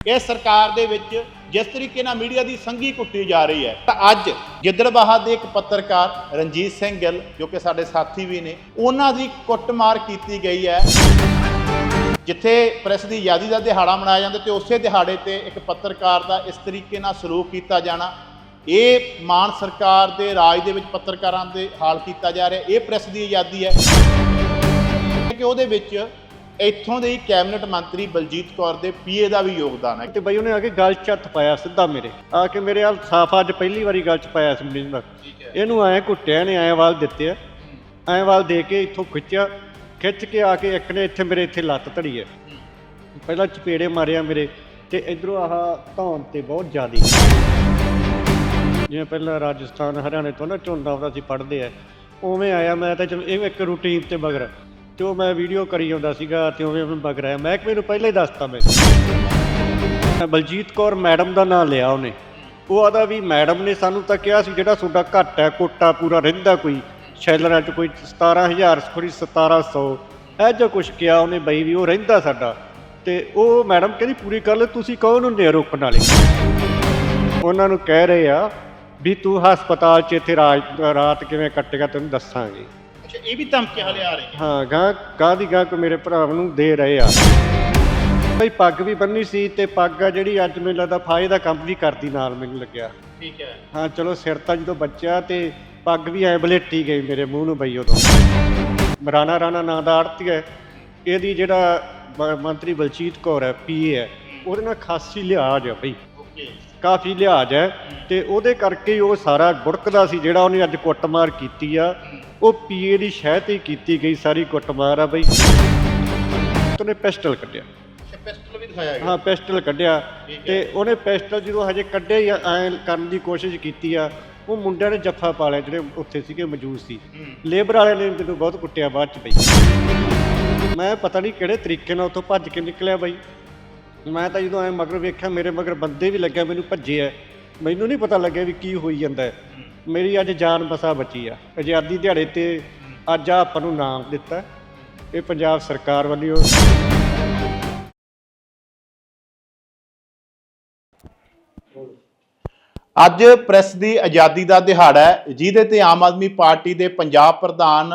ਇਹ ਸਰਕਾਰ ਦੇ ਵਿੱਚ ਜਿਸ ਤਰੀਕੇ ਨਾਲ ਮੀਡੀਆ ਦੀ ਸੰਗੀ ਕੁੱਟੀ ਜਾ ਰਹੀ ਹੈ, ਤਾਂ ਅੱਜ ਗਿੱਦੜਬਾਹਾ ਦੇ ਇੱਕ ਪੱਤਰਕਾਰ ਰਣਜੀਤ ਸਿੰਘ ਗਿੱਲ, ਜੋ ਕਿ ਸਾਡੇ ਸਾਥੀ ਵੀ ਨੇ, ਉਹਨਾਂ ਦੀ ਕੁੱਟਮਾਰ ਕੀਤੀ ਗਈ ਹੈ। ਜਿੱਥੇ ਪ੍ਰੈਸ ਦੀ ਆਜ਼ਾਦੀ ਦਾ ਦਿਹਾੜਾ ਮਨਾਇਆ ਜਾਂਦਾ ਤੇ ਉਸੇ ਦਿਹਾੜੇ ਤੇ ਇੱਕ ਪੱਤਰਕਾਰ ਦਾ ਇਸ ਤਰੀਕੇ ਨਾਲ ਸਲੂਕ ਕੀਤਾ ਜਾਣਾ। ਇਹ ਮਾਨ ਸਰਕਾਰ ਦੇ ਰਾਜ ਦੇ ਵਿੱਚ ਪੱਤਰਕਾਰਾਂ ਦੇ ਹਾਲ ਕੀਤਾ ਜਾ ਰਿਹਾ। ਇਹ ਪ੍ਰੈਸ ਦੀ ਆਜ਼ਾਦੀ ਹੈ ਕਿ ਉਹਦੇ ਵਿੱਚ ਇੱਥੋਂ ਦੇ ਹੀ ਕੈਬਨਿਟ ਮੰਤਰੀ ਬਲਜੀਤ ਕੌਰ ਦੇ ਪੀਏ ਦਾ ਵੀ ਯੋਗਦਾਨ ਹੈ। ਤੇ ਬਈ ਉਹਨੇ ਆ ਕੇ ਗਲ 'ਚ ਹੱਥ ਪਾਇਆ ਸਿੱਧਾ ਮੇਰੇ। ਆ ਕੇ ਮੇਰੇ ਹਾਲ ਸਾਫਾ ਅੱਜ ਪਹਿਲੀ ਵਾਰੀ ਗਲ 'ਚ ਪਾਇਆ ਸੀ ਮੈਨੂੰ ਦਾ। ਇਹਨੂੰ ਐ ਘੁੱਟਿਆ ਨੇ ਐ ਵਾਲ ਦਿੱਤੇ ਆ। ਐ ਵਾਲ ਦੇ ਕੇ ਇੱਥੋਂ ਖਿੱਚਿਆ। ਖਿੱਚ ਕੇ ਆ ਕੇ ਇੱਕ ਨੇ ਇੱਥੇ ਮੇਰੇ ਇੱਥੇ ਲੱਤ ਧੜੀ ਹੈ। ਪਹਿਲਾਂ ਚਪੇੜੇ ਮਾਰਿਆ ਮੇਰੇ ਤੇ ਇਧਰੋਂ ਆਹ ਧੌਣ ਤੇ ਬਹੁਤ ਜ਼ਿਆਦੀ। ਜਿਵੇਂ ਪਹਿਲਾਂ ਰਾਜਸਥਾਨ ਹਰਿਆਣੇ ਤੋਂ ਨਾ ਝੋਨਾ ਆਉਂਦਾ ਸੀ ਪੜਦੇ ਆ। ਉਵੇਂ ਆਇਆ ਮੈਂ ਤਾਂ ਚਲੋ ਇਹ ਇੱਕ ਰੂਟੀਨ ਤੇ ਮਗਰ। ਤੇ ਉਹ ਮੈਂ ਵੀਡੀਓ ਕਰੀ ਜਾਂਦਾ ਸੀਗਾ ਤੇ ਉਵੇਂ ਮੈਂ ਮਗਰ ਰਿਹਾ। ਮਹਿਕਮੇ ਨੂੰ ਪਹਿਲਾਂ ਹੀ ਦੱਸਤਾ ਮੈਂ। ਬਲਜੀਤ ਕੌਰ ਮੈਡਮ ਦਾ ਨਾਮ ਲਿਆ ਉਹਨੇ। ਉਹ ਆਦਾ ਵੀ ਮੈਡਮ ਨੇ ਸਾਨੂੰ ਤਾਂ ਕਿਹਾ ਸੀ ਜਿਹੜਾ ਤੁਹਾਡਾ ਘੱਟ ਹੈ, ਕੋਟਾ ਪੂਰਾ ਰਹਿੰਦਾ ਕੋਈ। ਸ਼ੈਲਰਾਂ 'ਚ ਕੋਈ 17000 ਕੋਈ 1700 ਇਹ ਜੋ ਕੁਝ ਕਿਹਾ ਉਹਨੇ ਬਈ ਵੀ ਉਹ ਰਹਿੰਦਾ ਸਾਡਾ। ਤੇ ਉਹ ਮੈਡਮ ਕਹਿੰਦੀ, ਪੂਰੀ ਕਰ ਗੱਲ ਤੁਸੀਂ ਕੌਣ ਹੁੰਦੇ ਹੋ ਰੋਕਣ ਵਾਲੇ। ਉਹਨਾਂ ਨੂੰ ਕਹਿ ਰਹੇ ਆ ਵੀ ਤੂੰ ਹਸਪਤਾਲ 'ਚ ਇੱਥੇ ਰਾਤ ਰਾਤ ਕਿਵੇਂ ਕੱਟੇਗਾ ਤੈਨੂੰ ਦੱਸਾਂਗੇ। ਅੱਛਾ ਇਹ ਵੀ ਧਮਕੀਆਂ ਹਲੇ ਆ ਰਹੀਆਂ। ਹਾਂ ਗਾਂ ਗਾਂ ਦੀ ਗਾਂ ਕੋ ਮੇਰੇ ਭਰਾ ਨੂੰ ਦੇ ਰਹੇ ਆ। ਬਈ ਪੱਗ ਵੀ ਬੰਨੀ ਸੀ ਤੇ ਪੱਗ ਆ ਜਿਹੜੀ ਅੱਜ ਮੈਨੂੰ ਲੱਗਦਾ ਫਾਇਦਾ ਦਾ ਕੰਮ ਵੀ ਕਰਦੀ ਨਾਲ ਮੈਨੂੰ ਲੱਗਿਆ। ਠੀਕ ਹੈ। ਹਾਂ ਚਲੋ ਸਿਰ ਤਾਂ ਜਦੋਂ ਬੱਚਾ ਤੇ ਪੱਗ ਵੀ ਐ ਬਲੇਟੀ ਗਈ ਮੇਰੇ ਮੂੰਹ ਨੂੰ ਬਈ ਉਦੋਂ। ਰਾਣਾ ਰਾਣਾ ਨਾਂ ਦਾ ਆੜਤੀ ਹੈ। ਇਹਦੀ ਜਿਹੜਾ ਮੰਤਰੀ ਬਲਜੀਤ ਕੌਰ ਹੈ ਪੀਏ ਹੈ ਉਹਦੇ ਨਾਲ ਖਾਸੀ ਲਿਹਾਜ਼ ਹੈ ਬਈ। ਓਕੇ। ਕਾਫੀ ਲਿਹਾਜ਼ ਹੈ ਤੇ ਉਹਦੇ ਕਰਕੇ ਹੀ ਉਹ ਸਾਰਾ ਗੁੜਕਦਾ ਸੀ ਜਿਹੜਾ ਉਹਨੇ ਅੱਜ ਕੁੱਟਮਾਰ ਕੀਤੀ ਆ। ਉਹ ਪੀਏ ਦੀ ਸ਼ਹਿ ਤੇ ਹੀ ਕੀਤੀ ਗਈ ਸਾਰੀ ਕੁੱਟਮਾਰ ਆ ਬਈ। ਉਹਨੇ ਪਿਸਟਲ ਕੱਢਿਆ। ਪਿਸਟਲ ਵੀ ਦਿਖਾਇਆ ਗਿਆ। ਹਾਂ ਪਿਸਟਲ ਕੱਢਿਆ। ਤੇ ਉਹਨੇ ਪਿਸਟਲ ਜਦੋਂ ਹਜੇ ਕੱਢਿਆ ਹੀ ਐ ਕਰਨ ਦੀ ਕੋਸ਼ਿਸ਼ ਕੀਤੀ ਆ ਉਹ ਮੁੰਡਿਆਂ ਨੇ ਜੱਫਾ ਪਾ ਲਿਆ ਜਿਹੜੇ ਉੱਥੇ ਸੀਗੇ ਮੌਜੂਦ ਸੀ। ਲੇਬਰ ਵਾਲਿਆਂ ਨੇ ਮੈਨੂੰ ਬਹੁਤ ਕੁੱਟਿਆ ਬਾਅਦ ਚ ਬਈ। ਮੈਂ ਪਤਾ ਨਹੀਂ ਕਿਹੜੇ ਤਰੀਕੇ ਨਾਲ ਉੱਥੋਂ ਭੱਜ ਕੇ ਨਿਕਲਿਆ ਬਈ। ਮੈਂ ਤਾਂ ਜਦੋਂ ਐ ਮਗਰ ਵੇਖਿਆ ਮੇਰੇ ਮਗਰ ਬੰਦੇ ਵੀ ਲੱਗਿਆ, ਮੈਨੂੰ ਭੱਜੇ ਐ ਮੈਨੂੰ ਨਹੀਂ ਪਤਾ ਲੱਗਿਆ ਵੀ ਕੀ ਹੋਈ ਜਾਂਦਾ ਹੈ। ਮੇਰੀ ਅੱਜ ਜਾਨ ਬਸਾ ਬਚੀ ਆ। ਆਜ਼ਾਦੀ ਦਿਹਾੜੇ ਤੇ ਅੱਜ ਆਹ ਆਪਾਂ ਨੂੰ ਨਾਮ ਦਿੱਤਾ ਇਹ ਪੰਜਾਬ ਸਰਕਾਰ ਵੱਲੋਂ। ਅੱਜ ਪ੍ਰੈਸ ਦੀ ਆਜ਼ਾਦੀ ਦਾ ਦਿਹਾੜਾ ਹੈ, ਜਿਹਦੇ ਤੇ ਆਮ ਆਦਮੀ ਪਾਰਟੀ ਦੇ ਪੰਜਾਬ ਪ੍ਰਧਾਨ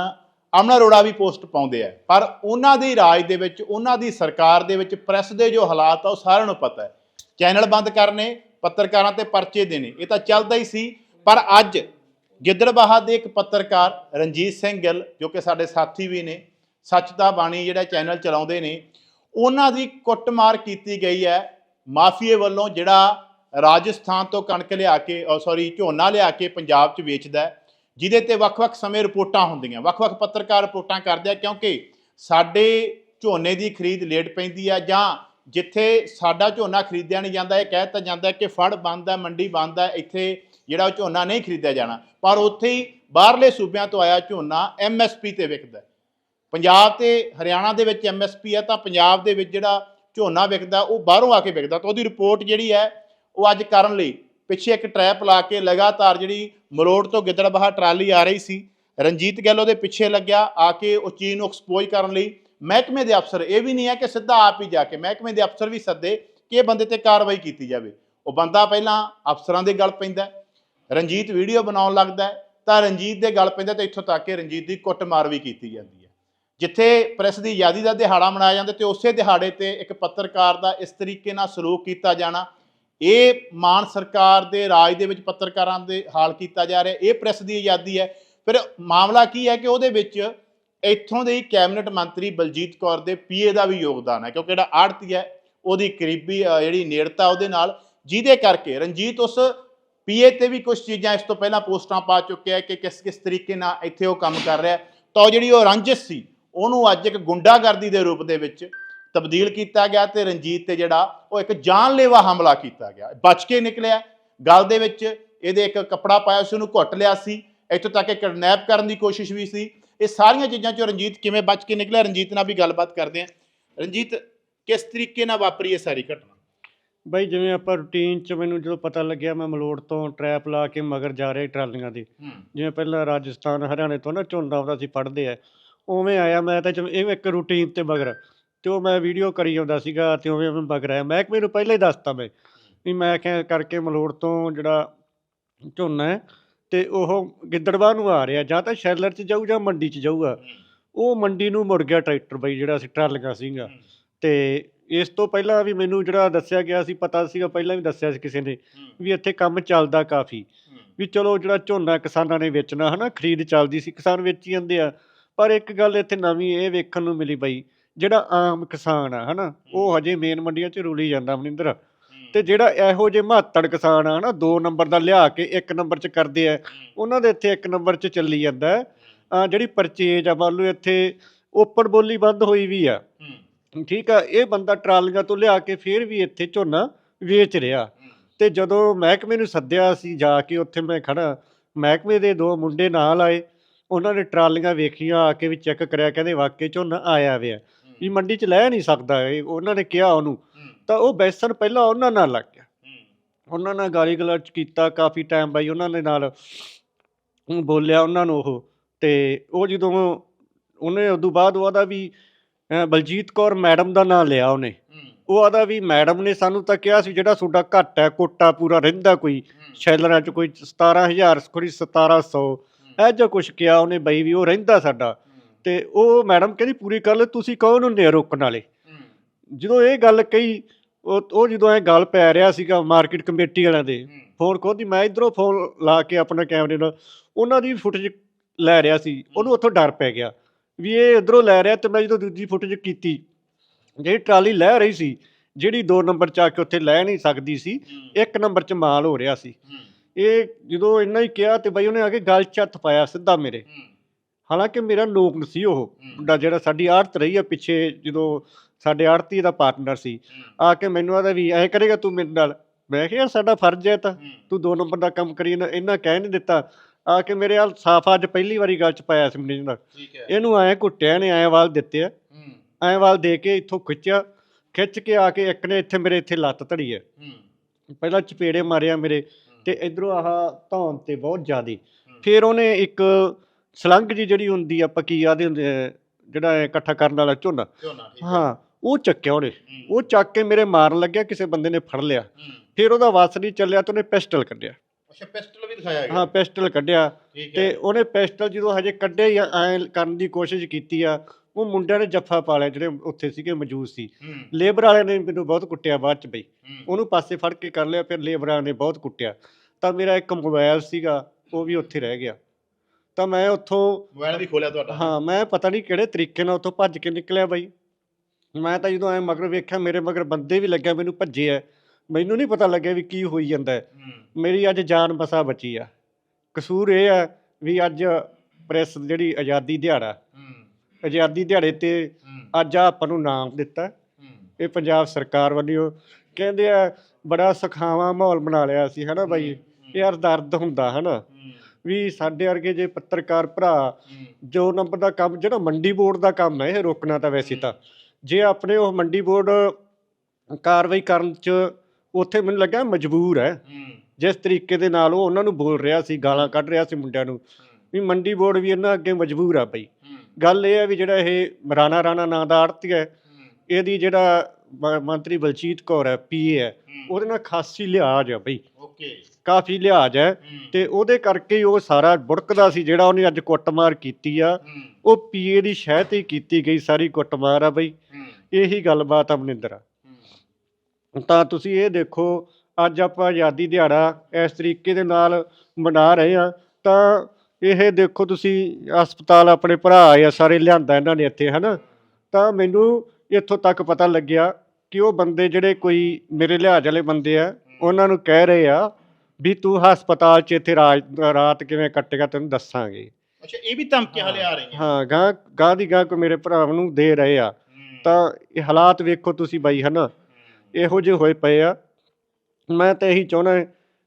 ਅਮਨ ਅਰੋੜਾ ਵੀ ਪੋਸਟ ਪਾਉਂਦੇ ਆ। ਪਰ ਉਹਨਾਂ ਦੀ ਰਾਜ ਦੇ ਵਿੱਚ, ਉਹਨਾਂ ਦੀ ਸਰਕਾਰ ਦੇ ਵਿੱਚ ਪ੍ਰੈਸ ਦੇ ਜੋ ਹਾਲਾਤ ਆ, ਉਹ ਸਾਰਿਆਂ ਨੂੰ ਪਤਾ ਹੈ। ਚੈਨਲ ਬੰਦ ਕਰਨੇ, ਪੱਤਰਕਾਰਾਂ ਤੇ ਪਰਚੇ ਦੇਣੇ, ਇਹ ਤਾਂ ਚੱਲਦਾ ਹੀ ਸੀ। ਪਰ ਅੱਜ ਗਿੱਦੜਬਾਹਾ ਦੇ ਇੱਕ ਪੱਤਰਕਾਰ ਰਣਜੀਤ ਸਿੰਘ ਗਿੱਲ, ਜੋ ਕਿ ਸਾਡੇ ਸਾਥੀ ਵੀ ਨੇ ਸੱਚਤਾ ਬਾਣੀ ਜਿਹੜਾ ਚੈਨਲ ਚਲਾਉਂਦੇ ਨੇ, ਉਹਨਾਂ ਦੀ ਕੁੱਟਮਾਰ ਕੀਤੀ ਗਈ ਹੈ ਮਾਫੀਏ ਵੱਲੋਂ, ਜਿਹੜਾ ਰਾਜਸਥਾਨ ਤੋਂ ਕਣਕ ਲਿਆ ਕੇ ਸੌਰੀ ਝੋਨਾ ਲਿਆ ਕੇ ਪੰਜਾਬ 'ਚ ਵੇਚਦਾ ਹੈ। ਜਿਹਦੇ ਤੇ ਵੱਖ-ਵੱਖ ਸਮੇਂ ਰਿਪੋਰਟਾਂ ਹੁੰਦੀਆਂ, ਵੱਖ-ਵੱਖ ਪੱਤਰਕਾਰ ਰਿਪੋਰਟਾਂ ਕਰਦੇ ਆ, ਕਿਉਂਕਿ ਸਾਡੇ ਝੋਨੇ ਦੀ ਖਰੀਦ ਲੇਟ ਪੈਂਦੀ ਆ ਜਾਂ ਜਿੱਥੇ ਸਾਡਾ ਝੋਨਾ ਖਰੀਦਿਆ ਨਹੀਂ ਜਾਂਦਾ, ਇਹ ਕਹਿ ਦਿੱਤਾ ਜਾਂਦਾ ਕਿ ਫੜ ਬੰਦ ਹੈ ਮੰਡੀ ਬੰਦ ਹੈ ਇੱਥੇ ਜਿਹੜਾ ਉਹ ਝੋਨਾ ਨਹੀਂ ਖਰੀਦਿਆ ਜਾਣਾ। ਪਰ ਉੱਥੇ ਹੀ ਬਾਹਰਲੇ ਸੂਬਿਆਂ ਤੋਂ ਆਇਆ ਝੋਨਾ ਐਮਐਸਪੀ ਤੇ ਵਿਕਦਾ। ਪੰਜਾਬ ਤੇ ਹਰਿਆਣਾ ਦੇ ਵਿੱਚ ਐਮਐਸਪੀ ਹੈ ਤਾਂ ਪੰਜਾਬ ਦੇ ਵਿੱਚ ਜਿਹੜਾ ਝੋਨਾ ਵਿਕਦਾ, ਉਹ ਬਾਹਰੋਂ ਆ ਕੇ ਵਿਕਦਾ। ਤਾਂ ਉਹਦੀ ਰਿਪੋਰਟ ਜਿਹੜੀ ਹੈ, ਉਹ ਅੱਜ ਕਰਨ ਲਈ ਪਿੱਛੇ ਇੱਕ ਟਰੈਪ ਲਾ ਕੇ ਲਗਾਤਾਰ ਜਿਹੜੀ ਮਲੋੜ ਤੋਂ ਗਿੱਦੜਬਾਹਾ ਟਰਾਲੀ ਆ ਰਹੀ ਸੀ। ਰਣਜੀਤ ਗਿੱਲ ਦੇ ਪਿੱਛੇ ਲੱਗਿਆ, ਆ ਕੇ ਉਹ ਚੀਜ਼ ਨੂੰ ਐਕਸਪੋਜ਼ ਕਰਨ ਲਈ ਮਹਿਕਮੇ ਦੇ ਅਫਸਰ, ਇਹ ਵੀ ਨਹੀਂ ਹੈ ਕਿ ਸਿੱਧਾ ਆਪ ਹੀ ਜਾ ਕੇ ਮਹਿਕਮੇ ਦੇ ਅਫਸਰ ਵੀ ਸੱਦੇ ਕਿ ਇਹ ਬੰਦੇ ਤੇ ਕਾਰਵਾਈ ਕੀਤੀ ਜਾਵੇ। ਉਹ ਬੰਦਾ ਪਹਿਲਾਂ ਅਫਸਰਾਂ ਦੇ ਗੱਲ ਪੈਂਦਾ ਰਣਜੀਤ ਵੀਡੀਓ ਬਣਾਉਣ ਲੱਗਦਾ ਤਾਂ ਰਣਜੀਤ ਦੇ ਗੱਲ ਪੈਂਦਾ ਤੇ ਇੱਥੋਂ ਤੱਕ ਕਿ ਰਣਜੀਤ ਦੀ ਕੁੱਟਮਾਰ ਵੀ ਕੀਤੀ ਜਾਂਦੀ ਹੈ। ਜਿੱਥੇ ਪ੍ਰੈਸ ਦੀ ਆਜ਼ਾਦੀ ਦਾ ਦਿਹਾੜਾ ਮਨਾਇਆ ਜਾਂਦਾ ਤੇ ਉਸੇ ਦਿਹਾੜੇ ਤੇ ਇੱਕ ਪੱਤਰਕਾਰ ਦਾ ਇਸ ਤਰੀਕੇ ਨਾਲ ਸਲੂਕ ਕੀਤਾ ਜਾਣਾ ਇਹ ਮਾਨ ਸਰਕਾਰ ਦੇ ਰਾਜ ਦੇ ਵਿੱਚ ਪੱਤਰਕਾਰਾਂ ਦੇ ਹਾਲ ਕੀਤਾ ਜਾ ਰਿਹਾ, ਇਹ ਪ੍ਰੈਸ ਦੀ ਆਜ਼ਾਦੀ ਹੈ। ਫਿਰ ਮਾਮਲਾ ਕੀ ਹੈ ਕਿ ਉਹਦੇ ਵਿੱਚ ਇੱਥੋਂ ਦੇ ਹੀ ਕੈਬਨਿਟ ਮੰਤਰੀ ਬਲਜੀਤ ਕੌਰ ਦੇ ਪੀਏ ਦਾ ਵੀ ਯੋਗਦਾਨ ਹੈ, ਕਿਉਂਕਿ ਜਿਹੜਾ ਆੜਤੀ ਹੈ, ਉਹਦੀ ਕਰੀਬੀ ਜਿਹੜੀ ਨੇੜਤਾ ਉਹਦੇ ਨਾਲ, ਜਿਹਦੇ ਕਰਕੇ ਰਣਜੀਤ ਉਸ ਪੀਏ ਤੇ ਵੀ ਕੁਝ ਚੀਜ਼ਾਂ ਇਸ ਤੋਂ ਪਹਿਲਾਂ ਪੋਸਟਾਂ ਪਾ ਚੁੱਕਿਆ ਕਿ ਕਿਸ ਕਿਸ ਤਰੀਕੇ ਨਾਲ ਇੱਥੇ ਉਹ ਕੰਮ ਕਰ ਰਿਹਾ ਤਾਂ ਉਹ ਜਿਹੜੀ ਉਹ ਰੰਜਿਸ਼ ਸੀ, ਉਹਨੂੰ ਅੱਜ ਇੱਕ ਗੁੰਡਾਗਰਦੀ ਦੇ ਰੂਪ ਦੇ ਵਿੱਚ ਤਬਦੀਲ ਕੀਤਾ ਗਿਆ ਤੇ ਰਣਜੀਤ ਤੇ ਜਿਹੜਾ ਉਹ ਇੱਕ ਜਾਨਲੇਵਾ ਹਮਲਾ ਕੀਤਾ ਗਿਆ। ਬਚ ਕੇ ਨਿਕਲਿਆ। ਗਲ ਦੇ ਵਿੱਚ ਇਹਦੇ ਇੱਕ ਕੱਪੜਾ ਪਾਇਆ ਸੀ ਉਹਨੂੰ ਘੁੱਟ ਲਿਆ ਸੀ। ਇੱਥੋਂ ਤੱਕ ਕਿ ਕਿਡਨੈਪ ਕਰਨ ਦੀ ਕੋਸ਼ਿਸ਼ ਵੀ ਸੀ। ਇਹ ਸਾਰੀਆਂ ਚੀਜ਼ਾਂ ਚੋਂ ਰਣਜੀਤ ਕਿਵੇਂ ਬਚ ਕੇ ਨਿਕਲਿਆ ਰਣਜੀਤ ਨਾਲ ਵੀ ਗੱਲਬਾਤ ਕਰਦੇ ਹਾਂ। ਰਣਜੀਤ ਕਿਸ ਤਰੀਕੇ ਨਾਲ ਵਾਪਰੀ ਇਹ ਸਾਰੀ ਘਟਨਾ? ਬਈ ਜਿਵੇਂ ਆਪਾਂ ਰੂਟੀਨ ਚ ਮੈਨੂੰ ਜਦੋਂ ਪਤਾ ਲੱਗਿਆ ਮੈਂ ਮਲੋੜ ਤੋਂ ਟਰੈਪ ਲਾ ਕੇ ਮਗਰ ਜਾ ਰਿਹਾ ਟਰਾਲੀਆਂ ਦੇ। ਜਿਵੇਂ ਪਹਿਲਾਂ ਰਾਜਸਥਾਨ ਹਰਿਆਣੇ ਤੋਂ ਨਾ ਝੋਨਾ ਆਉਂਦਾ ਸੀ ਪੜਦੇ ਆ। ਉਵੇਂ ਆਇਆ ਮੈਂ ਤਾਂ ਇਹ ਇੱਕ ਰੂਟੀਨ ਤੇ ਮਗਰ। ਤੇ ਉਹ ਮੈਂ ਵੀਡੀਓ ਕਰੀ ਜਾਂਦਾ ਸੀਗਾ ਤੇ ਉਵੇਂ ਉਵੇਂ ਵਗ ਰਿਹਾ। ਮਹਿਕਮੇ ਨੂੰ ਪਹਿਲਾਂ ਹੀ ਦੱਸਤਾ ਮੈਂ ਵੀ ਮੈਂ ਕਿਹਾ ਕਰਕੇ ਮਲੋੜ ਤੋਂ ਜਿਹੜਾ ਝੋਨਾ ਹੈ ਤੇ ਉਹ ਗਿੱਦੜਬਾਹ ਨੂੰ ਆ ਰਿਹਾ, ਜਾਂ ਤਾਂ ਸ਼ੈਲਰ 'ਚ ਜਾਊ ਜਾਂ ਮੰਡੀ 'ਚ ਜਾਊਗਾ। ਉਹ ਮੰਡੀ ਨੂੰ ਮੁੜ ਗਿਆ ਟਰੈਕਟਰ ਬਈ ਜਿਹੜਾ ਅਸੀਂ ਟਰਾਲੀਆਂ ਸੀਗਾ ਤੇ ਇਸ ਤੋਂ ਪਹਿਲਾਂ ਵੀ ਮੈਨੂੰ ਜਿਹੜਾ ਦੱਸਿਆ ਗਿਆ ਸੀ, ਪਤਾ ਸੀਗਾ, ਪਹਿਲਾਂ ਵੀ ਦੱਸਿਆ ਸੀ ਕਿਸੇ ਨੇ ਵੀ ਇੱਥੇ ਕੰਮ ਚੱਲਦਾ ਕਾਫੀ। ਵੀ ਚਲੋ ਜਿਹੜਾ ਝੋਨਾ ਕਿਸਾਨਾਂ ਨੇ ਵੇਚਣਾ ਹਨਾ, ਖਰੀਦ ਚੱਲਦੀ ਸੀ, ਕਿਸਾਨ ਵੇਚੀ ਜਾਂਦੇ ਆ। ਪਰ ਇੱਕ ਗੱਲ ਇੱਥੇ ਨਵੀਂ ਇਹ ਵੇਖਣ ਨੂੰ ਮਿਲੀ ਬਈ ਜਿਹੜਾ ਆਮ ਕਿਸਾਨ ਆ ਹਨਾ ਉਹ ਹਜੇ ਮੇਨ ਮੰਡੀਆਂ 'ਚ ਰੁਲੀ ਜਾਂਦਾ ਮਨਿੰਦਰ। ਤੇ ਜਿਹੜਾ ਇਹੋ ਜਿਹੇ ਮਹੱਤੜ ਕਿਸਾਨ ਆ ਹਨਾ 2 ਨੰਬਰ ਦਾ ਲਿਆ ਕੇ 1 ਨੰਬਰ 'ਚ ਕਰਦੇ ਆ ਉਹਨਾਂ ਦੇ ਇੱਥੇ 1 ਨੰਬਰ 'ਚ ਚੱਲੀ ਜਾਂਦਾ। ਅਹ ਜਿਹੜੀ ਪਰਚੇਜ ਆ ਲਓ ਇੱਥੇ ਓਪਨ ਬੋਲੀ ਬੰਦ ਹੋਈ ਵੀ ਆ। ਠੀਕ ਆ ਇਹ ਬੰਦਾ ਟਰਾਲੀਆਂ ਤੋਂ ਲਿਆ ਕੇ ਫੇਰ ਵੀ ਇੱਥੇ ਝੋਨਾ ਵੇਚ ਰਿਹਾ। ਤੇ ਜਦੋਂ ਮਹਿਕਮੇ ਨੂੰ ਸੱਦਿਆ ਸੀ ਜਾ ਕੇ ਉੱਥੇ ਮੈਂ ਖੜਾ ਮਹਿਕਮੇ ਦੇ ਦੋ ਮੁੰਡੇ ਨਾਲ ਆਏ। ਉਹਨਾਂ ਨੇ ਟਰਾਲੀਆਂ ਵੇਖੀਆਂ ਆ ਕੇ ਵੀ ਚੈੱਕ ਕਰਿਆ ਕਹਿੰਦੇ ਵਾਕਈ ਝੋਨਾ ਆਇਆ ਵਿਆ ਵੀ ਮੰਡੀ 'ਚ ਲੈ ਨਹੀਂ ਸਕਦਾ ਇਹ ਉਹਨਾਂ ਨੇ ਕਿਹਾ ਉਹਨੂੰ। ਤਾਂ ਉਹ ਬੈਸਣ ਪਹਿਲਾਂ ਉਹਨਾਂ ਨਾਲ ਲੱਗ ਗਿਆ। ਉਹਨਾਂ ਨਾਲ ਗਾਲੀ ਗਲੋਚ ਕੀਤਾ ਕਾਫੀ ਟਾਈਮ ਬਾਈ ਉਹਨਾਂ ਦੇ ਨਾਲ। ਬੋਲਿਆ ਉਹਨਾਂ ਨੂੰ ਉਹ ਤੇ ਉਹ ਜਦੋਂ ਉਹਨੇ ਉਦੋਂ ਬਾਅਦ ਉਹਦਾ ਵੀ ਬਲਜੀਤ ਕੌਰ ਮੈਡਮ ਦਾ ਨਾਂ ਲਿਆ ਉਹਨੇ। ਉਹ ਆਦਾ ਵੀ ਮੈਡਮ ਨੇ ਸਾਨੂੰ ਤਾਂ ਕਿਹਾ ਸੀ ਜਿਹੜਾ ਤੁਹਾਡਾ ਘੱਟ ਹੈ ਕੋਟਾ ਪੂਰਾ ਰਹਿੰਦਾ ਕੋਈ ਸ਼ੈਲਰਾਂ 'ਚ ਕੋਈ 17000 ਕੋਈ 1700 ਇਹ ਜਿਹਾ ਕੁਝ ਕਿਹਾ ਉਹਨੇ ਬਈ ਵੀ ਉਹ ਰਹਿੰਦਾ ਸਾਡਾ। ਤੇ ਉਹ ਮੈਡਮ ਕਹਿੰਦੀ ਪੂਰੀ ਕਰ ਲੈ ਤੁਸੀਂ ਕਹੋ ਉਹਨੂੰ ਨੇ ਰੋਕਣ ਵਾਲੇ ਜਦੋਂ ਇਹ ਗੱਲ ਕਹੀ ਉਹ ਉਹ ਜਦੋਂ ਇਹ ਗੱਲ ਪੈ ਰਿਹਾ ਸੀਗਾ ਮਾਰਕੀਟ ਕਮੇਟੀ ਵਾਲਿਆਂ ਦੇ ਫੋਨ ਖੋਦੀ ਮੈਂ ਇਧਰੋਂ ਫੋਨ ਲਾ ਕੇ ਆਪਣਾ ਕੈਮਰੇ ਨਾਲ ਉਹਨਾਂ ਦੀ ਫੁਟੇਜ ਲੈ ਰਿਹਾ ਸੀ ਉਹਨੂੰ ਉੱਥੋਂ ਡਰ ਪੈ ਗਿਆ ਵੀ ਇਹ ਇਧਰੋਂ ਲੈ ਰਿਹਾ ਤੇ ਮੈਂ ਜਦੋਂ ਦੂਜੀ ਫੁਟੇਜ ਕੀਤੀ ਜਿਹੜੀ ਟਰਾਲੀ ਲੈ ਰਹੀ ਸੀ ਜਿਹੜੀ 2 ਨੰਬਰ ਚ ਆ ਕੇ ਉੱਥੇ ਲੈ ਨਹੀਂ ਸਕਦੀ ਸੀ ਇੱਕ ਨੰਬਰ ਚ ਮਾਲ ਹੋ ਰਿਹਾ ਸੀ। ਇਹ ਜਦੋਂ ਇੰਨਾ ਹੀ ਕਿਹਾ ਤੇ ਬਈ ਉਹਨੇ ਆ ਕੇ ਗਲ ਚ ਹੱਥ ਪਾਇਆ ਸਿੱਧਾ ਮੇਰੇ। ਹਾਲਾਂਕਿ ਮੇਰਾ ਨੋਕ ਸੀ ਉਹ ਮੁੰਡਾ ਜਿਹੜਾ ਸਾਡੀ ਆੜਤ ਰਹੀ ਆ ਪਿੱਛੇ ਜਦੋਂ ਸਾਡੇ ਆੜਤੀ ਦਾ ਪਾਰਟਨਰ ਸੀ। ਆ ਕੇ ਮੈਨੂੰ ਆਦਾ ਵੀ ਐਂ ਕਰੇਗਾ ਤੂੰ ਮੇਰੇ ਨਾਲ। ਮੈਂ ਕਿਹਾ ਸਾਡਾ ਫਰਜ਼ ਹੈ ਤਾਂ ਤੂੰ ਦੋ ਨੰਬਰ ਦਾ ਕੰਮ ਕਰੀ ਇਹਨਾਂ ਕਹਿ ਨਹੀਂ ਦਿੱਤਾ। ਆ ਕੇ ਮੇਰੇ ਹਾਲ ਸਾਫ਼ ਅੱਜ ਪਹਿਲੀ ਵਾਰੀ ਗੱਲ ਚ ਪਾਇਆ ਸੀ ਮੈਨੇਜਰ ਨਾਲ। ਇਹਨੂੰ ਐਂ ਘੁੱਟਿਆ ਨੇ ਐਂ ਵਾਲ ਦਿੱਤੇ ਆ। ਐਂ ਵਾਲ ਦੇ ਕੇ ਇੱਥੋਂ ਖਿੱਚਿਆ ਖਿੱਚ ਕੇ ਆ ਕੇ ਇੱਕ ਨੇ ਇੱਥੇ ਮੇਰੇ ਇੱਥੇ ਲੱਤ ਧੜੀ ਹੈ। ਪਹਿਲਾਂ ਚਪੇੜੇ ਮਾਰਿਆ ਮੇਰੇ ਤੇ ਇਧਰੋਂ ਆਹ ਧੌਣ ਤੇ ਬਹੁਤ ਜ਼ਿਆਦੀ। ਫਿਰ ਉਹਨੇ ਇੱਕ ਸਲੰਗ ਜੀ ਜਿਹੜੀ ਹੁੰਦੀ ਆ ਪਕੀਆ ਦੇ ਹੁੰਦੇ ਆ, ਜਿਹੜਾ ਇਹ ਇਕੱਠਾ ਕਰਨ ਵਾਲਾ ਝੋਨਾ ਹਾਂ। ਉਹ ਚੱਕਿਆ ਉਹਨੇ। ਉਹ ਚੱਕ ਕੇ ਮੇਰੇ ਮਾਰਨ ਲੱਗਿਆ ਕਿਸੇ ਬੰਦੇ ਨੇ ਫੜ ਲਿਆ। ਫਿਰ ਉਹਦਾ ਵਾਸ ਨਹੀਂ ਚੱਲਿਆ ਤੇ ਉਹਨੇ ਪਿਸਟਲ ਕੱਢਿਆ। ਅੱਛਾ ਪਿਸਟਲ ਵੀ ਦਿਖਾਇਆ ਹਾਂ ਪਿਸਟਲ ਕੱਢਿਆ ਠੀਕ ਹੈ। ਤੇ ਉਹਨੇ ਪਿਸਟਲ ਜਦੋਂ ਹਜੇ ਕੱਢਿਆ ਹੀ ਐ ਕਰਨ ਦੀ ਕੋਸ਼ਿਸ਼ ਕੀਤੀ ਆ ਉਹ ਮੁੰਡਿਆਂ ਨੇ ਜੱਫਾ ਪਾ ਲਿਆ ਜਿਹੜੇ ਉੱਥੇ ਸੀਗੇ ਮੌਜੂਦ ਸੀ। ਲੇਬਰ ਵਾਲਿਆਂ ਨੇ ਮੈਨੂੰ ਬਹੁਤ ਕੁੱਟਿਆ ਬਾਅਦ ਚ ਬਈ। ਉਹਨੂੰ ਪਾਸੇ ਫੜ ਕੇ ਕਰ ਲਿਆ ਫਿਰ ਲੇਬਰਾਂ ਨੇ ਬਹੁਤ ਕੁੱਟਿਆ। ਤਾਂ ਮੇਰਾ ਇੱਕ ਮੋਬਾਈਲ ਸੀਗਾ ਉਹ ਵੀ ਉੱਥੇ ਰਹਿ ਗਿਆ। ਤਾਂ ਮੈਂ ਉੱਥੋਂ ਮੋਬਾਈਲ ਵੀ ਖੋਲਿਆ ਤੁਹਾਡਾ। ਹਾਂ ਮੈਂ ਪਤਾ ਨਹੀਂ ਕਿਹੜੇ ਤਰੀਕੇ ਨਾਲ ਉੱਥੋਂ ਭੱਜ ਕੇ ਨਿਕਲਿਆ ਬਾਈ। ਮੈਂ ਤਾਂ ਜਦੋਂ ਐ ਮਗਰ ਵੇਖਿਆ ਮੇਰੇ ਮਗਰ ਬੰਦੇ ਵੀ ਲੱਗਿਆ ਮੈਨੂੰ ਭੱਜੇ ਐ। ਮੈਨੂੰ ਨਹੀਂ ਪਤਾ ਲੱਗਿਆ ਵੀ ਕੀ ਹੋਈ ਜਾਂਦਾ। ਮੇਰੀ ਅੱਜ ਜਾਨ ਬਸਾ ਬਚੀ ਆ। ਕਸੂਰ ਇਹ ਆ ਵੀ ਅੱਜ ਪ੍ਰੈਸ ਜਿਹੜੀ ਆਜ਼ਾਦੀ ਦਿਹਾੜਾ ਆਜ਼ਾਦੀ ਦਿਹਾੜੇ ਤੇ ਅੱਜ ਆਪਾਂ ਨੂੰ ਨਾਮ ਦਿੱਤਾ। ਇਹ ਪੰਜਾਬ ਸਰਕਾਰ ਵੱਲੋਂ ਕਹਿੰਦੇ ਆ ਬੜਾ ਸਖਾਵਾ ਮਾਹੌਲ ਬਣਾ ਲਿਆ ਸੀ ਹਨਾ ਬਾਈ? ਯਾਰ ਦਰਦ ਹੁੰਦਾ ਹਨਾ? ਵੀ ਸਾਡੇ ਵਰਗੇ ਜੇ ਪੱਤਰਕਾਰ ਭਰਾ ਜੋ ਨੰਬਰ ਦਾ ਕੰਮ ਜਿਹੜਾ ਮੰਡੀ ਬੋਰਡ ਦਾ ਕੰਮ ਹੈ ਇਹ ਰੋਕਣਾ ਤਾਂ ਵੈਸੇ ਤਾਂ। ਜੇ ਆਪਣੇ ਉਹ ਮੰਡੀ ਬੋਰਡ ਕਾਰਵਾਈ ਕਰਨ ਚ ਉੱਥੇ ਮੈਨੂੰ ਲੱਗਾ ਮਜਬੂਰ ਹੈ। ਜਿਸ ਤਰੀਕੇ ਦੇ ਨਾਲ ਉਹ ਉਹਨਾਂ ਨੂੰ ਬੋਲ ਰਿਹਾ ਸੀ ਗਾਲਾਂ ਕੱਢ ਰਿਹਾ ਸੀ ਮੁੰਡਿਆਂ ਨੂੰ ਵੀ ਮੰਡੀ ਬੋਰਡ ਵੀ ਇਹਨਾਂ ਅੱਗੇ ਮਜਬੂਰ ਆ ਬਈ। ਗੱਲ ਇਹ ਹੈ ਵੀ ਜਿਹੜਾ ਇਹ ਰਾਣਾ ਰਾਣਾ ਨਾਂ ਦਾ ਆੜਤੀ ਹੈ ਇਹਦੀ ਜਿਹੜਾ ਮੰਤਰੀ ਬਲਜੀਤ ਕੌਰ ਹੈ ਪੀਏ ਹੈ ਉਹਦੇ ਨਾਲ ਖਾਸੀ ਲਿਹਾਜ਼ ਆ ਬਈ। ਓਕੇ। ਕਾਫੀ ਲਿਹਾਜ਼ ਹੈ ਤੇ ਉਹਦੇ ਕਰਕੇ ਹੀ ਉਹ ਸਾਰਾ ਬੁੜਕਦਾ ਸੀ ਜਿਹੜਾ ਉਹਨੇ ਅੱਜ ਕੁੱਟਮਾਰ ਕੀਤੀ ਆ। ਉਹ ਪੀਏ ਦੀ ਸ਼ਹਿ ਤੇ ਹੀ ਕੀਤੀ ਗਈ ਸਾਰੀ ਕੁੱਟਮਾਰ ਆ ਬਈ। ਇਹੀ ਗੱਲਬਾਤ ਆ ਮਨਿੰਦਰ। ਆ ਤਾਂ ਤੁਸੀਂ ਇਹ ਦੇਖੋ ਅੱਜ ਆਪਾਂ ਆਜ਼ਾਦੀ ਦਿਹਾੜਾ ਇਸ ਤਰੀਕੇ ਦੇ ਨਾਲ ਮਨਾ ਰਹੇ ਆ ਤਾਂ ਇਹ ਦੇਖੋ ਤੁਸੀਂ ਹਸਪਤਾਲ ਆਪਣੇ ਭਰਾ ਆ ਸਾਰੇ ਲਿਆਂਦਾ ਇਹਨਾਂ ਨੇ ਇੱਥੇ ਹਨਾ? ਤਾਂ ਮੈਨੂੰ ਇੱਥੋਂ ਤੱਕ ਪਤਾ ਲੱਗਿਆ ਕਿ ਉਹ ਬੰਦੇ ਜਿਹੜੇ ਕੋਈ ਮੇਰੇ ਲਿਹਾਜ਼ ਵਾਲੇ ਬੰਦੇ ਆ ਉਹਨਾਂ ਨੂੰ ਕਹਿ ਰਹੇ ਆ ਵੀ ਤੂੰ ਹਸਪਤਾਲ 'ਚ ਇੱਥੇ ਰਾਤ ਰਾਤ ਕਿਵੇਂ ਕੱਟੇਗਾ ਤੈਨੂੰ ਦੱਸਾਂਗੇ। ਅੱਛਾ ਇਹ ਵੀ ਧਮਕੀਆਂ ਹਲੇ ਆ ਰਹੀਆਂ। ਹਾਂ ਗਾਂ ਗਾਂ ਦੀ ਗਾਂ ਕੋ ਮੇਰੇ ਭਰਾ ਨੂੰ ਦੇ ਰਹੇ ਆ। ਤਾਂ ਇਹ ਹਾਲਾਤ ਵੇਖੋ ਤੁਸੀਂ ਬਾਈ ਹਨਾ? ਇਹੋ ਜਿਹੇ ਹੋਏ ਪਏ ਆ। ਮੈਂ ਤਾਂ ਇਹੀ ਚਾਹੁੰਦਾ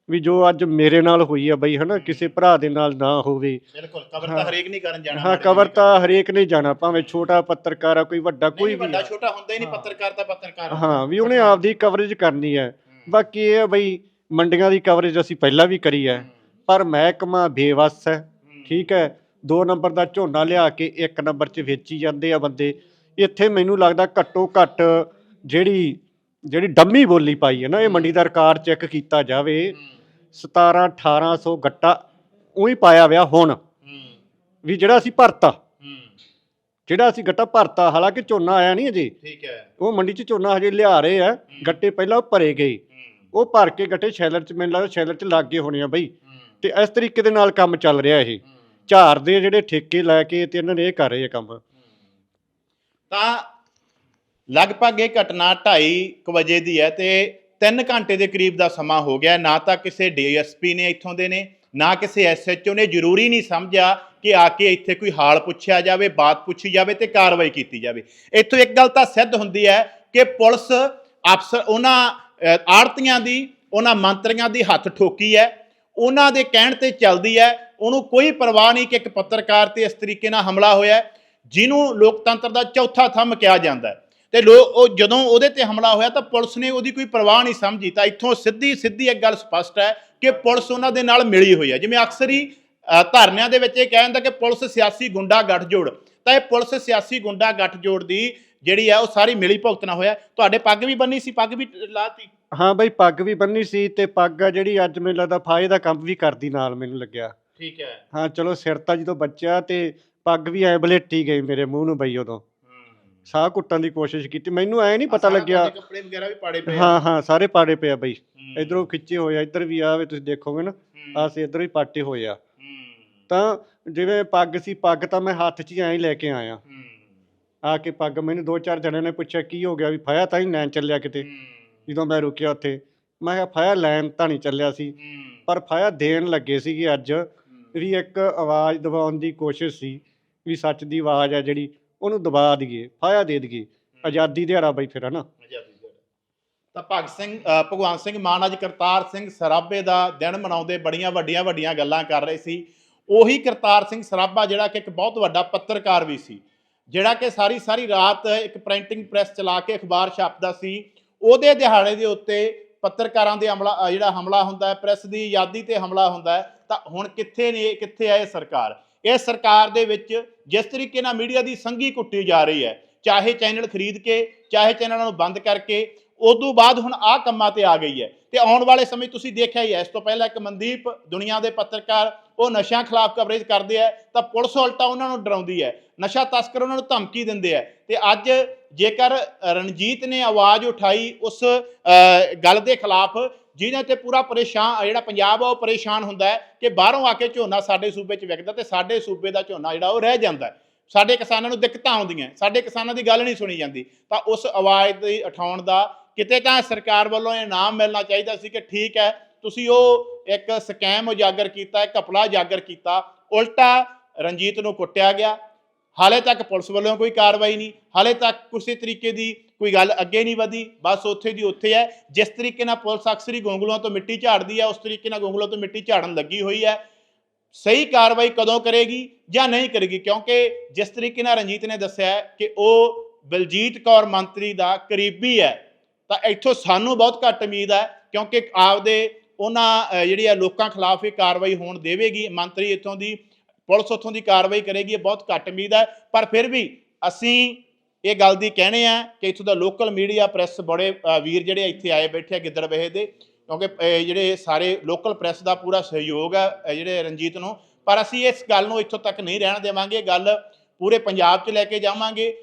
ਵੀ ਜੋ ਅੱਜ ਮੇਰੇ ਨਾਲ ਹੋਈ ਆ ਬਾਈ ਹਨਾ? ਕਿਸੇ ਭਰਾ ਦੇ ਨਾਲ ਨਾ ਹੋਵੇ। ਬਿਲਕੁਲ ਕਵਰ ਹਾਂ। ਤਾਂ ਹਰੇਕ ਨਹੀਂ ਕਰਨ ਜਾਣਾ ਹਾਂ ਕਵਰ ਤਾਂ ਹਰੇਕ ਨੇ ਜਾਣਾ ਭਾਵੇਂ ਛੋਟਾ ਪੱਤਰਕਾਰ ਆ ਕੋਈ ਵੱਡਾ ਕੋਈ ਕੋਈ ਵੀ ਵੱਡਾ ਆ। ਛੋਟਾ ਹੁੰਦਾ ਹੀ ਨਹੀਂ ਹਾਂ। ਪੱਤਰਕਾਰ ਤਾਂ ਪੱਤਰਕਾਰ ਹਾਂ ਵੀ ਉਹਨੇ ਆਪਦੀ ਕਵਰੇਜ ਕਰਨੀ ਹੈ। ਬਾਕੀ ਇਹ ਆ ਬਈ ਮੰਡੀਆਂ ਦੀ ਕਵਰੇਜ ਅਸੀਂ ਪਹਿਲਾਂ ਵੀ ਕਰੀ ਹੈ। ਪਰ ਮਹਿਕਮਾ ਬੇਵੱਸ ਹੈ ਠੀਕ ਹੈ। ਦੋ ਨੰਬਰ ਦਾ ਝੋਨਾ ਲਿਆ ਕੇ ਇੱਕ ਨੰਬਰ 'ਚ ਵੇਚੀ ਜਾਂਦੇ ਆ ਬੰਦੇ। ਇੱਥੇ ਮੈਨੂੰ ਲੱਗਦਾ ਘੱਟੋ ਘੱਟ ਜਿਹੜੀ ਜਿਹੜੀ ਡੰਮੀ ਬੋਲੀ ਪਾਈ ਹੈ ਨਾ ਇਹ ਮੰਡੀ ਦਾ ਰਿਕਾਰਡ ਚੈੱਕ ਕੀਤਾ ਜਾਵੇ 17 1800 ਗੱਟਾ ਉਹੀ ਪਾਇਆ ਵਿਆ ਹੁਣ। ਵੀ ਜਿਹੜਾ ਅਸੀਂ ਭਰਤਾ। ਜਿਹੜਾ ਅਸੀਂ ਗੱਟਾ ਭਰਤਾ ਹਾਲਾਂਕਿ ਝੋਨਾ ਆਇਆ ਨਹੀਂ ਅਜੇ। ਠੀਕ ਹੈ। ਉਹ ਮੰਡੀ 'ਚ ਝੋਨਾ ਹਜੇ ਲਿਆ ਰਹੇ ਆ ਗੱਟੇ ਪਹਿਲਾਂ ਭਰੇ ਗਏ। ਉਹ ਭਰ ਕੇ ਗੱਟੇ ਸ਼ੈਲਰ 'ਚ ਮੈਨੂੰ ਲੱਗਦਾ ਸ਼ੈਲਰ 'ਚ ਲੱਗ ਗਏ ਹੋਣੇ ਆ ਬਈ। ਤੇ ਇਸ ਤਰੀਕੇ ਦੇ ਨਾਲ ਕੰਮ ਚੱਲ ਰਿਹਾ ਇਹ। ਝਾੜ ਦੇ ਜਿਹੜੇ ਠੇਕੇ ਲੈ ਕੇ ਤੇ ਇਹਨਾਂ ਨੇ ਇਹ ਕਰ ਰਹੇ ਆ ਕੰਮ। ਤਾਂ ਲਗਭਗ ਇਹ ਘਟਨਾ 2:30 ਵਜੇ ਦੀ ਹੈ ਤੇ 3 ਘੰਟੇ ਦੇ ਕਰੀਬ ਦਾ ਸਮਾਂ ਹੋ ਗਿਆ। ਨਾ ਤਾਂ ਕਿਸੇ ਡੀਐਸਪੀ ਨੇ ਇੱਥੋਂ ਦੇ ਨੇ ਨਾ ਕਿਸੇ ਐਸਐਚਓ ਨੇ। ਜ਼ਰੂਰੀ ਨਹੀਂ ਸਮਝਿਆ ਕਿ ਆ ਕੇ ਇੱਥੇ ਕੋਈ ਹਾਲ ਪੁੱਛਿਆ ਜਾਵੇ ਬਾਤ ਪੁੱਛੀ ਜਾਵੇ ਤੇ ਕਾਰਵਾਈ ਕੀਤੀ ਜਾਵੇ। ਇੱਥੋਂ ਇੱਕ ਗੱਲ ਤਾਂ ਸਿੱਧ ਹੁੰਦੀ ਹੈ ਕਿ ਪੁਲਿਸ ਅਫਸਰ ਉਹਨਾਂ ਆੜਤੀਆਂ ਦੀ ਉਹਨਾਂ ਮੰਤਰੀਆਂ ਦੀ ਹੱਥ ਠੋਕੀ ਹੈ ਉਹਨਾਂ ਦੇ ਕਹਿਣ ਤੇ ਚੱਲਦੀ ਹੈ ਉਹਨੂੰ ਕੋਈ ਪਰਵਾਹ ਨਹੀਂ ਕਿ ਇੱਕ ਪੱਤਰਕਾਰ ਤੇ ਇਸ ਤਰੀਕੇ ਨਾਲ ਹਮਲਾ ਹੋਇਆ ਜਿਹਨੂੰ ਲੋਕਤੰਤਰ ਦਾ ਚੌਥਾ ਥੰਮ ਕਿਹਾ ਜਾਂਦਾ ਹੈ। ਤੇ ਲੋਕ ਉਹ ਜਦੋਂ ਉਹਦੇ ਤੇ ਹਮਲਾ ਹੋਇਆ ਤਾਂ ਪੁਲਿਸ ਨੇ ਉਹਦੀ ਕੋਈ ਪਰਵਾਹ ਨਹੀਂ ਸਮਝੀ ਤਾਂ ਇੱਥੋਂ ਸਿੱਧੀ ਸਿੱਧੀ ਇੱਕ ਗੱਲ ਸਪਸ਼ਟ ਹੈ ਕਿ ਪੁਲਿਸ ਉਹਨਾਂ ਦੇ ਨਾਲ ਮਿਲੀ ਹੋਈ ਹੈ। ਜਿਵੇਂ ਅਕਸਰ ਹੀ ਅ, ਧਰਨਿਆਂ ਦੇ ਵਿੱਚ ਇਹ ਕਹਿ ਜਾਂਦਾ ਕਿ ਪੁਲਿਸ ਸਿਆਸੀ ਗੁੰਡਾ ਗੱਠਜੋੜ ਤਾਂ ਇਹ ਪੁਲਿਸ ਸਿਆਸੀ ਗੁੰਡਾ ਗੱਠਜੋੜ ਦੀ ਜਿਹੜੀ ਹੈ ਉਹ ਸਾਰੀ ਮਿਲੀ ਭੁਗਤਣਾ ਹੋਇਆ ਤੁਹਾਡੇ ਪੱਗ ਵੀ ਬੰਨੀ ਸੀ ਪੱਗ ਵੀ ਲਾਤੀ ਹਾਂ ਬਈ ਪੱਗ ਵੀ ਬੰਨੀ ਸੀ ਤੇ ਪੱਗ ਆ ਜਿਹੜੀ ਅੱਜ ਮੈਨੂੰ ਲੱਗਦਾ ਫਾਇਦਾ ਦਾ ਕੰਮ ਵੀ ਕਰਦੀ ਨਾਲ ਮੈਨੂੰ ਲੱਗਿਆ ਠੀਕ ਹੈ ਹਾਂ ਚਲੋ ਸਿਰ ਤਾਂ ਜਦੋਂ ਬੱਚਾ ਤੇ ਪੱਗ ਵੀ ਐ ਬਲੇਟੀ ਗਈ ਮੇਰੇ ਮੂੰਹ ਨੂੰ ਬਈ ਉਦੋਂ ਸਾਹ ਘੁੱਟਣ ਦੀ ਕੋਸ਼ਿਸ਼ ਕੀਤੀ ਮੈਨੂੰ ਐ ਨਹੀਂ ਪਤਾ ਲੱਗਿਆ ਕੱਪੜੇ ਵਗੈਰਾ ਵੀ ਪਾੜੇ ਪਏ ਆ। ਹਾਂ ਹਾਂ ਸਾਰੇ ਪਾੜੇ ਪਿਆ ਬਈ। ਇਧਰੋਂ ਖਿੱਚੇ ਹੋਏ ਆ ਇੱਧਰ ਵੀ ਆਵੇ ਤੁਸੀਂ ਦੇਖੋਗੇ ਨਾ। ਆਸੇ ਇੱਧਰ ਵੀ ਪਾਟੇ ਹੋਏ ਆ। ਤਾਂ ਜਿਵੇਂ ਪੱਗ ਸੀ ਪੱਗ ਤਾਂ ਮੈਂ ਹੱਥ 'ਚ ਹੀ ਐਂ ਲੈ ਕੇ ਆਇਆ। ਆ ਕੇ ਪੱਗ ਮੈਨੂੰ ਦੋ ਚਾਰ ਜਣਿਆਂ ਨੇ ਪੁੱਛਿਆ ਕੀ ਹੋ ਗਿਆ ਵੀ ਫਾਇਆ ਤਾਂ ਹੀ ਲੈਣ ਚੱਲਿਆ ਕਿਤੇ। ਜਦੋਂ ਮੈਂ ਰੁਕਿਆ ਉੱਥੇ ਮੈਂ ਕਿਹਾ ਫਾਇਆ ਲੈਣ ਤਾਂ ਨਹੀਂ ਚੱਲਿਆ ਸੀ। ਪਰ ਫਾਇਆ ਦੇਣ ਲੱਗੇ ਸੀਗੇ ਅੱਜ। ਵੀ ਇੱਕ ਆਵਾਜ਼ ਦਬਾਉਣ ਦੀ ਕੋਸ਼ਿਸ਼ ਸੀ ਵੀ ਸੱਚ ਦੀ ਆਵਾਜ਼ ਆ ਜਿਹੜੀ ਉਹਨੂੰ ਦਬਾ ਦਈਏ ਫਾਇਆ ਦੇ ਦਈਏ। ਆਜ਼ਾਦੀ ਦਿਹਾੜਾ ਬਈ ਫਿਰ ਹਨਾ? ਆਜ਼ਾਦੀ ਦਿਹਾੜਾ। ਤਾਂ ਭਗਤ ਸਿੰਘ ਭਗਵਾਨ ਸਿੰਘ ਮਾਨ ਅੱਜ ਕਰਤਾਰ ਸਿੰਘ ਸਰਾਭੇ ਦਾ ਦਿਨ ਮਨਾਉਂਦੇ ਬੜੀਆਂ ਵੱਡੀਆਂ ਵੱਡੀਆਂ ਗੱਲਾਂ ਕਰ ਰਹੇ ਸੀ। ਉਹੀ ਕਰਤਾਰ ਸਿੰਘ ਸਰਾਭਾ ਜਿਹੜਾ ਕਿ ਇੱਕ ਬਹੁਤ ਵੱਡਾ ਪੱਤਰਕਾਰ ਵੀ ਸੀ। ਜਿਹੜਾ ਕਿ ਸਾਰੀ ਸਾਰੀ ਰਾਤ ਇੱਕ ਪ੍ਰਿੰਟਿੰਗ ਪ੍ਰੈਸ ਚਲਾ ਕੇ ਅਖਬਾਰ ਛਾਪਦਾ ਸੀ, ਉਹਦੇ ਦਿਹਾੜੇ ਦੇ ਉੱਤੇ ਪੱਤਰਕਾਰਾਂ ਦੇ ਹਮਲਾ ਜਿਹੜਾ ਹਮਲਾ ਹੁੰਦਾ ਹੈ ਪ੍ਰੈਸ ਦੀ ਆਜ਼ਾਦੀ ਤੇ ਹਮਲਾ ਹੁੰਦਾ ਹੈ, ਤਾਂ ਹੁਣ ਕਿੱਥੇ ਨੇ, ਕਿੱਥੇ ਹੈ ਇਹ ਸਰਕਾਰ? ਇਹ ਸਰਕਾਰ ਦੇ ਵਿੱਚ ਜਿਸ ਤਰੀਕੇ ਨਾਲ ਮੀਡੀਆ ਦੀ ਸੰਗੀ ਕੁੱਟੀ ਜਾ ਰਹੀ ਹੈ, ਚਾਹੇ ਚੈਨਲ ਖਰੀਦ ਕੇ, ਚਾਹੇ ਚੈਨਲਾਂ ਨੂੰ ਬੰਦ ਕਰਕੇ, ਉਦੋਂ ਬਾਅਦ ਹੁਣ ਆਹ ਕੰਮਾਂ ਤੇ ਆ ਗਈ ਹੈ। ਤੇ ਆਉਣ ਵਾਲੇ ਸਮੇਂ ਤੁਸੀਂ ਦੇਖਿਆ ਹੀ ਹੈ, ਇਸ ਤੋਂ ਪਹਿਲਾਂ ਇੱਕ ਮਨਦੀਪ ਦੁਨੀਆ ਦੇ ਪੱਤਰਕਾਰ, ਉਹ ਨਸ਼ਿਆਂ ਖਿਲਾਫ ਕਵਰੇਜ ਕਰਦੇ ਆ ਤਾਂ ਪੁਲਿਸ ਉਲਟਾ ਉਹਨਾਂ ਨੂੰ ਡਰਾਉਂਦੀ ਹੈ, ਨਸ਼ਾ ਤਸਕਰ ਉਹਨਾਂ ਨੂੰ ਧਮਕੀ ਦਿੰਦੇ ਆ ਤੇ ਅੱਜ ਜੇਕਰ ਰਣਜੀਤ ਨੇ ਆਵਾਜ਼ ਉਠਾਈ ਉਸ ਗੱਲ ਦੇ ਖਿਲਾਫ ਜਿਹਨਾਂ ਤੇ ਪੂਰਾ ਪਰੇਸ਼ਾਨ ਜਿਹੜਾ ਪੰਜਾਬ ਆ, ਉਹ ਪਰੇਸ਼ਾਨ ਹੁੰਦਾ ਹੈ ਕਿ ਬਾਹਰੋਂ ਆ ਕੇ ਝੋਨਾ ਸਾਡੇ ਸੂਬੇ 'ਚ ਵਿਕਦਾ ਤੇ ਸਾਡੇ ਸੂਬੇ ਦਾ ਝੋਨਾ ਜਿਹੜਾ ਉਹ ਰਹਿ ਜਾਂਦਾ ਸਾਡੇ ਕਿਸਾਨਾਂ ਨੂੰ ਦਿੱਕਤਾਂ ਆਉਂਦੀਆਂ, ਸਾਡੇ ਕਿਸਾਨਾਂ ਦੀ ਗੱਲ ਨਹੀਂ ਸੁਣੀ ਜਾਂਦੀ, ਤਾਂ ਉਸ ਆਵਾਜ਼ ਦੀ ਉਠਾਉਣ ਦਾ ਕਿਤੇ ਤਾਂ ਸਰਕਾਰ ਵੱਲੋਂ ਇਹ ਇਨਾਮ ਮਿਲਣਾ ਚਾਹੀਦਾ ਸੀ ਕਿ ਠੀਕ ਹੈ, ਤੁਸੀਂ ਉਹ ਇੱਕ ਸਕੈਮ ਉਜਾਗਰ ਕੀਤਾ, ਇੱਕ ਘਪਲਾ ਉਜਾਗਰ ਕੀਤਾ, ਉਲਟਾ ਰਣਜੀਤ ਨੂੰ ਕੁੱਟਿਆ ਗਿਆ। ਹਾਲੇ ਤੱਕ ਪੁਲਿਸ ਵੱਲੋਂ ਕੋਈ ਕਾਰਵਾਈ ਨਹੀਂ, ਹਾਲੇ ਤੱਕ ਕਿਸੇ ਤਰੀਕੇ ਦੀ ਕੋਈ ਗੱਲ ਅੱਗੇ ਨਹੀਂ ਵਧੀ, ਬਸ ਉੱਥੇ ਦੀ ਉੱਥੇ ਹੈ। ਜਿਸ ਤਰੀਕੇ ਨਾਲ ਪੁਲਿਸ ਅਕਸਰ ਹੀ ਗੋਂਗਲੂਆਂ ਤੋਂ ਮਿੱਟੀ ਝਾੜਦੀ ਹੈ, ਉਸ ਤਰੀਕੇ ਨਾਲ ਗੋਂਗਲੂਆਂ ਤੋਂ ਮਿੱਟੀ ਝਾੜਨ ਲੱਗੀ ਹੋਈ ਹੈ। ਸਹੀ ਕਾਰਵਾਈ ਕਦੋਂ ਕਰੇਗੀ ਜਾਂ ਨਹੀਂ ਕਰੇਗੀ? ਕਿਉਂਕਿ ਜਿਸ ਤਰੀਕੇ ਨਾਲ ਰਣਜੀਤ ਨੇ ਦੱਸਿਆ ਕਿ ਉਹ ਬਲਜੀਤ ਕੌਰ ਮੰਤਰੀ ਦਾ ਕਰੀਬੀ ਹੈ। ਤਾਂ ਇੱਥੋਂ ਸਾਨੂੰ ਬਹੁਤ ਘੱਟ ਉਮੀਦ ਹੈ, ਕਿਉਂਕਿ ਆਪਦੇ ਉਹਨਾਂ ਜਿਹੜੀ ਆ ਲੋਕਾਂ ਖਿਲਾਫ ਇਹ ਕਾਰਵਾਈ ਹੋਣ ਦੇਵੇਗੀ, ਮੰਤਰੀ ਇੱਥੋਂ ਦੀ, ਪੁਲਿਸ ਉੱਥੋਂ ਦੀ ਕਾਰਵਾਈ ਕਰੇਗੀ, ਇਹ ਬਹੁਤ ਘੱਟ ਉਮੀਦ ਹੈ। ਪਰ ਫਿਰ ਵੀ ਅਸੀਂ ਇਹ ਗੱਲ ਦੀ ਕਹਿਣੇ ਆ ਕਿ ਇੱਥੋਂ ਦਾ ਲੋਕਲ ਮੀਡੀਆ, ਪ੍ਰੈਸ ਬੜੇ ਵੀਰ ਜਿਹੜੇ ਇੱਥੇ ਆਏ ਬੈਠੇ ਆ ਗਿੱਦੜਬਹੇ ਦੇ, ਕਿਉਂਕਿ ਜਿਹੜੇ ਸਾਰੇ ਲੋਕਲ ਪ੍ਰੈਸ ਦਾ ਪੂਰਾ ਸਹਿਯੋਗ ਹੈ ਜਿਹੜੇ ਰਣਜੀਤ ਨੂੰ। ਪਰ ਅਸੀਂ ਇਸ ਗੱਲ ਨੂੰ ਇੱਥੋਂ ਤੱਕ ਨਹੀਂ ਰਹਿਣ ਦੇਵਾਂਗੇ ਗੱਲ ਪੂਰੇ ਪੰਜਾਬ 'ਚ ਲੈ ਕੇ ਜਾਵਾਂਗੇ।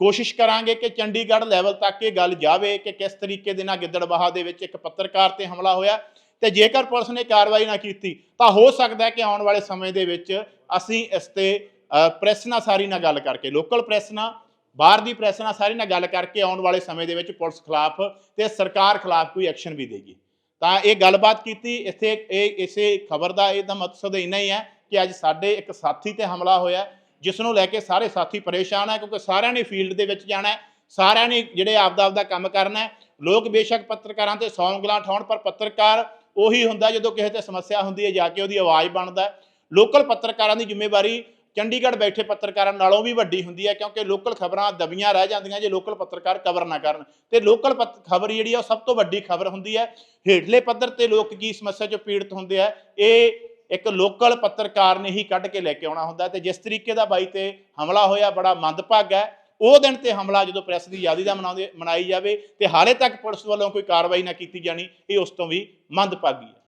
ਕੋਸ਼ਿਸ਼ ਕਰਾਂਗੇ ਕਿ ਚੰਡੀਗੜ੍ਹ ਲੈਵਲ ਤੱਕ ਇਹ ਗੱਲ ਜਾਵੇ ਕਿ ਕਿਸ ਤਰੀਕੇ ਦੇ ਨਾਲ ਗਿੱਦੜਬਾਹਾ ਦੇ ਵਿੱਚ ਇੱਕ ਪੱਤਰਕਾਰ ਤੇ ਹਮਲਾ ਹੋਇਆ ਤੇ ਜੇਕਰ ਪੁਲਿਸ ਨੇ ਕਾਰਵਾਈ ਨਾ ਕੀਤੀ ਤਾਂ ਹੋ ਸਕਦਾ ਹੈ ਕਿ ਆਉਣ ਵਾਲੇ ਸਮੇਂ ਦੇ ਵਿੱਚ ਅਸੀਂ ਇਸ ਤੇ ਅ, ਪ੍ਰੈਸ ਨਾਲ ਸਾਰੀ ਨਾਲ ਗੱਲ ਕਰਕੇ ਲੋਕਲ ਪ੍ਰੈਸ ਨਾਲ ਬਾਹਰ ਦੀ ਪ੍ਰੈਸ ਨਾਲ ਸਾਰੀ ਨਾਲ ਗੱਲ ਕਰਕੇ ਆਉਣ ਵਾਲੇ ਸਮੇਂ ਦੇ ਵਿੱਚ ਪੁਲਿਸ ਖਿਲਾਫ ਤੇ ਸਰਕਾਰ ਖਿਲਾਫ ਕੋਈ ਐਕਸ਼ਨ ਵੀ ਦੇਗੀ। ਤਾਂ ਇਹ ਗੱਲਬਾਤ ਕੀਤੀ ਇੱਥੇ ਇਹ ਇਸੇ ਖਬਰ ਦਾ ਇਹਦਾ ਮਕਸਦ ਇੰਨਾ ਹੀ ਹੈ ਕਿ ਅੱਜ ਸਾਡੇ ਇੱਕ ਸਾਥੀ ਤੇ ਹਮਲਾ ਹੋਇਆ। ਜਿਸ ਨੂੰ ਲੈ ਕੇ ਸਾਰੇ ਸਾਥੀ ਪਰੇਸ਼ਾਨ ਹੈ ਕਿਉਂਕਿ ਸਾਰਿਆਂ ਨੇ ਫੀਲਡ ਦੇ ਵਿੱਚ ਜਾਣਾ ਸਾਰਿਆਂ ਨੇ ਜਿਹੜੇ ਆਪਦਾ ਆਪਦਾ ਕੰਮ ਕਰਨਾ ਲੋਕ ਬੇਸ਼ੱਕ ਪੱਤਰਕਾਰਾਂ ਤੇ ਸੌ ਉਂਗਲਾਂ ਠਾਉਣ, ਪਰ ਪੱਤਰਕਾਰ ਉਹੀ ਹੁੰਦਾ ਜਦੋਂ ਕਿਸੇ ਤੇ ਸਮੱਸਿਆ ਹੁੰਦੀ ਹੈ, ਜਾ ਕੇ ਉਹਦੀ ਆਵਾਜ਼ ਬਣਦਾ ਲੋਕਲ ਪੱਤਰਕਾਰਾਂ ਦੀ ਜ਼ਿੰਮੇਵਾਰੀ ਚੰਡੀਗੜ੍ਹ ਬੈਠੇ ਪੱਤਰਕਾਰਾਂ ਨਾਲੋਂ ਵੀ ਵੱਡੀ ਹੁੰਦੀ ਹੈ, ਕਿਉਂਕਿ ਲੋਕਲ ਖਬਰਾਂ ਦਬੀਆਂ ਰਹਿ ਜਾਂਦੀਆਂ ਜੇ ਲੋਕਲ ਪੱਤਰਕਾਰ ਕਵਰ ਨਾ ਕਰਨ। ਤੇ ਲੋਕਲ ਖਬਰ ਜਿਹੜੀ ਆ ਉਹ ਸਭ ਤੋਂ ਵੱਡੀ ਖਬਰ ਹੁੰਦੀ ਹੈ। ਹੇਠਲੇ ਪੱਧਰ ਤੇ ਲੋਕ ਕੀ ਸਮੱਸਿਆ ਚੋਂ ਪੀੜਤ ਹੁੰਦੇ ਆ, ਇਹ ਇੱਕ ਲੋਕਲ ਪੱਤਰਕਾਰ ਨੇ ਹੀ ਕੱਢ ਕੇ ਲੈ ਕੇ ਆਉਣਾ ਹੁੰਦਾ ਤੇ ਜਿਸ ਤਰੀਕੇ ਦਾ ਬਾਈ ਤੇ ਹਮਲਾ ਹੋਇਆ, ਬੜਾ ਮੰਦਭਾਗਾ ਹੈ। ਉਹ ਦਿਨ ਤੇ ਹਮਲਾ ਜਦੋਂ ਪ੍ਰੈਸ ਦੀ ਆਜ਼ਾਦੀ ਦਾ ਮਨਾਉਂਦੇ, ਮਨਾਈ ਜਾਵੇ ਤੇ ਹਾਲੇ ਤੱਕ ਪੁਲਿਸ ਵੱਲੋਂ ਕੋਈ ਕਾਰਵਾਈ ਨਾ ਕੀਤੀ ਜਾਣੀ, ਇਹ ਉਸ ਤੋਂ ਵੀ ਮੰਦਭਾਗੀ ਹੈ।